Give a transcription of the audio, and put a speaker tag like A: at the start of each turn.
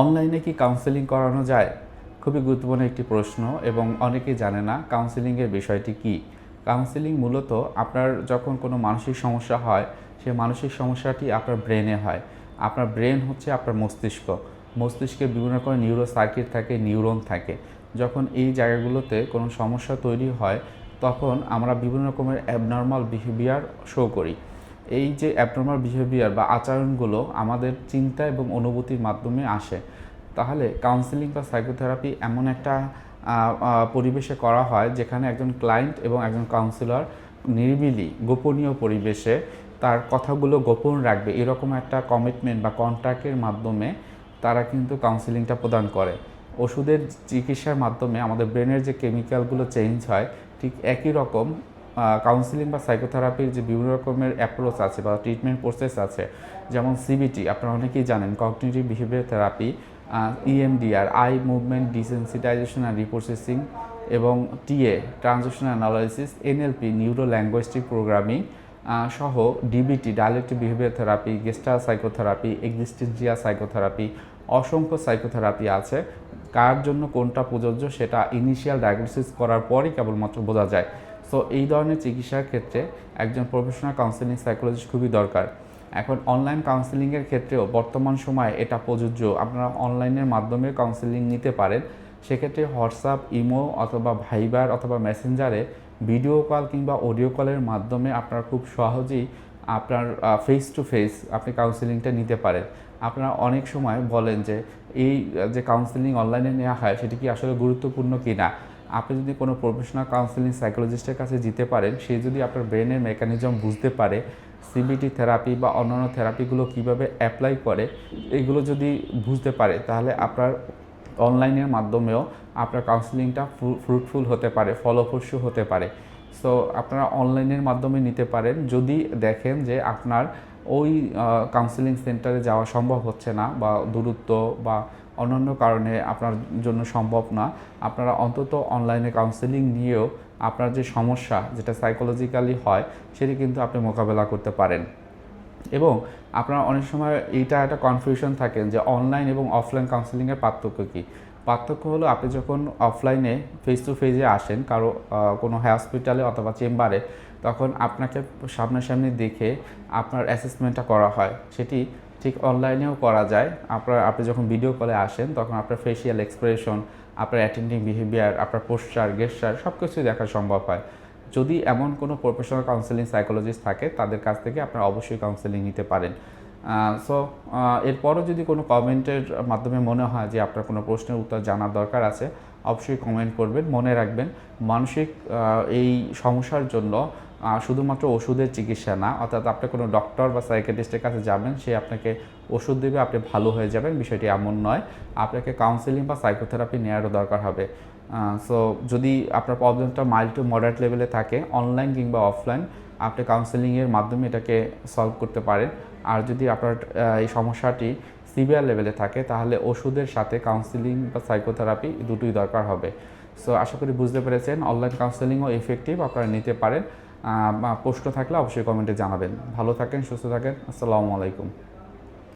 A: অনলাইনে কি কাউন্সেলিং করানো যায়? খুবই গুরুত্বপূর্ণ একটি প্রশ্ন এবং অনেকেই জানে না কাউন্সেলিংয়ের বিষয়টি কি। কাউন্সেলিং মূলত আপনার যখন কোনো মানসিক সমস্যা হয়, সেই মানসিক সমস্যাটি আপনার ব্রেনে হয়। আপনার ব্রেন হচ্ছে আপনার মস্তিষ্ক। মস্তিষ্কে বিভিন্ন রকমের নিউরো সার্কিট থাকে নিউরন থাকে। যখন এই জায়গাগুলোতে কোনো সমস্যা তৈরি হয়, তখন আমরা বিভিন্ন রকমের অ্যাবনর্মাল বিহেভিয়ার শো করি। এই যে অ্যাবনর্মাল বিহেভিয়ার বা আচরণগুলো আমাদের চিন্তা এবং অনুভূতির মাধ্যমে আসে, তাহলে কাউন্সিলিং বা সাইকোথেরাপি এমন একটা পরিবেশে করা হয় যেখানে একজন ক্লায়েন্ট এবং একজন কাউন্সিলর নিরিবিলি গোপনীয় পরিবেশে তার কথাগুলো গোপন রাখবে। এরকম একটা কমিটমেন্ট বা কন্ট্রাক্টের মাধ্যমে তারা কিন্তু কাউন্সিলিংটা প্রদান করে। ওষুধের চিকিৎসার মাধ্যমে আমাদের ব্রেনের যে কেমিক্যালগুলো চেঞ্জ হয়, ঠিক একই রকম কাউন্সিলিং বা সাইকোথেরাপির যে বিভিন্ন রকমের অ্যাপ্রোচ আছে বা ট্রিটমেন্ট প্রসেস আছে, যেমন সিবিটি আপনারা অনেকেই জানেন cognitive behaviour therapy EMDR eye movement desensitisation and reprocessing এবং TA transaction analysis NLP neuro linguistic programming সহ DBT dialectical behaviour therapy gestalt psychotherapy existential psychotherapy অসংখ্য সাইকোথেরাপি আছে। কার জন্য কোনটা প্রযোজ্য সেটা ইনিশিয়াল ডায়াগনোসিস করার পরই কেবলমাত্র বোঝা যায়। সো এই ধরনের চিকিৎসার ক্ষেত্রে একজন প্রফেশনাল কাউন্সিলিং সাইকোলজিস্ট খুবই দরকার। এখন অনলাইন কাউন্সিলিংয়ের ক্ষেত্রেও বর্তমান সময়ে এটা প্রযোজ্য। আপনারা অনলাইনের মাধ্যমে কাউন্সিলিং নিতে পারেন। সেক্ষেত্রে হোয়াটসঅ্যাপ, ইমো অথবা ভাইবার অথবা মেসেঞ্জারে ভিডিও কল কিংবা অডিও কলের মাধ্যমে আপনারা খুব সহজেই আপনার ফেস টু ফেস আপনি কাউন্সিলিংটা নিতে পারেন। আপনারা অনেক সময় বলেন যে, এই যে কাউন্সিলিং অনলাইনে নেওয়া হয়, সেটি কি আসলে গুরুত্বপূর্ণ কি না আপনি যদি কোনো প্রফেশনাল কাউন্সিলিং সাইকোলজিস্টের কাছে যেতে পারেন, সে যদি আপনার ব্রেনের মেকানিজম বুঝতে পারে সিবিটি থেরাপি বা অন্যান্য থেরাপিগুলো কীভাবে অ্যাপ্লাই করে, এগুলো যদি বুঝতে পারে, তাহলে আপনার অনলাইনের মাধ্যমেও আপনার কাউন্সিলিংটা ফ্রুটফুল হতে পারে, ফলপ্রসূ হতে পারে। সো আপনারা অনলাইনের মাধ্যমে নিতে পারেন। যদি দেখেন যে আপনার ওই কাউন্সিলিং সেন্টারে যাওয়া সম্ভব হচ্ছে না বা দূরত্ব বা অন্যান্য কারণে আপনার জন্য সম্ভব না। আপনারা অন্তত অনলাইনে কাউন্সেলিং নিয়েও আপনার যে সমস্যা যেটা সাইকোলজিক্যালি হয়, সেটি কিন্তু আপনি মোকাবেলা করতে পারেন। এবং আপনার অনেক সময় এইটা একটা কনফিউশন থাকেন যে অনলাইন এবং অফলাইন কাউন্সিলিংয়ের পার্থক্য কী? পার্থক্য হলো আপনি যখন অফলাইনে ফেস টু ফেসে আসেন, কারও কোনো হসপিটালে অথবা চেম্বারে তখন আপনাকে সামনাসামনি দেখে আপনার অ্যাসেসমেন্টটা করা হয়। সেটি ঠিক অনলাইনেও করা যায়। আপনার, আপনি যখন ভিডিও কলে আসেন, তখন আপনার ফেসিয়াল এক্সপ্রেশন আপনার অ্যাটেন্ডিং বিহেভিয়ার আপনার পোস্টার গেস্টার সব কিছুই দেখা সম্ভব হয়। যদি এমন কোনো প্রফেশনাল কাউন্সেলিং সাইকোলজিস্ট থাকে, তাদের কাছ থেকে আপনারা অবশ্যই কাউন্সেলিং নিতে পারেন। সো এরপরও যদি কোনো কমেন্টের মাধ্যমে মনে হয় যে আপনার কোনো প্রশ্নের উত্তর জানার দরকার আছে, অবশ্যই কমেন্ট করবেন, মনে রাখবেন। মানসিক এই সমস্যার জন্য শুধুমাত্র ওষুধের চিকিৎসা না, অর্থাৎ আপনি কোনো ডক্টর বা সাইকেটিস্টের কাছে যাবেন, সে আপনাকে ওষুধ দেবে, আপনি ভালো হয়ে যাবেন, বিষয়টি এমন নয়। আপনাকে কাউন্সেলিং বা সাইকোথেরাপি নেওয়ারও দরকার হবে। সো যদি আপনার প্রবলেমটা মাইল্ড টু মডারেট লেভেলে থাকে অনলাইন কিংবা অফলাইন আপনি কাউন্সেলিংয়ের মাধ্যমে এটাকে সলভ করতে পারেন। আর যদি আপনার এই সমস্যাটি সিভিয়ার লেভেলে থাকে, তাহলে ওষুধের সাথে কাউন্সিলিং বা সাইকোথেরাপি দুটোই দরকার হবে। সো আশা করি বুঝতে পেরেছেন। অনলাইন কাউন্সেলিংও এফেক্টিভ আপনারা নিতে পারেন। প্রশ্ন থাকলে অবশ্যই কমেন্টে জানাবেন। ভালো থাকেন সুস্থ থাকেন। আসসালামু আলাইকুম।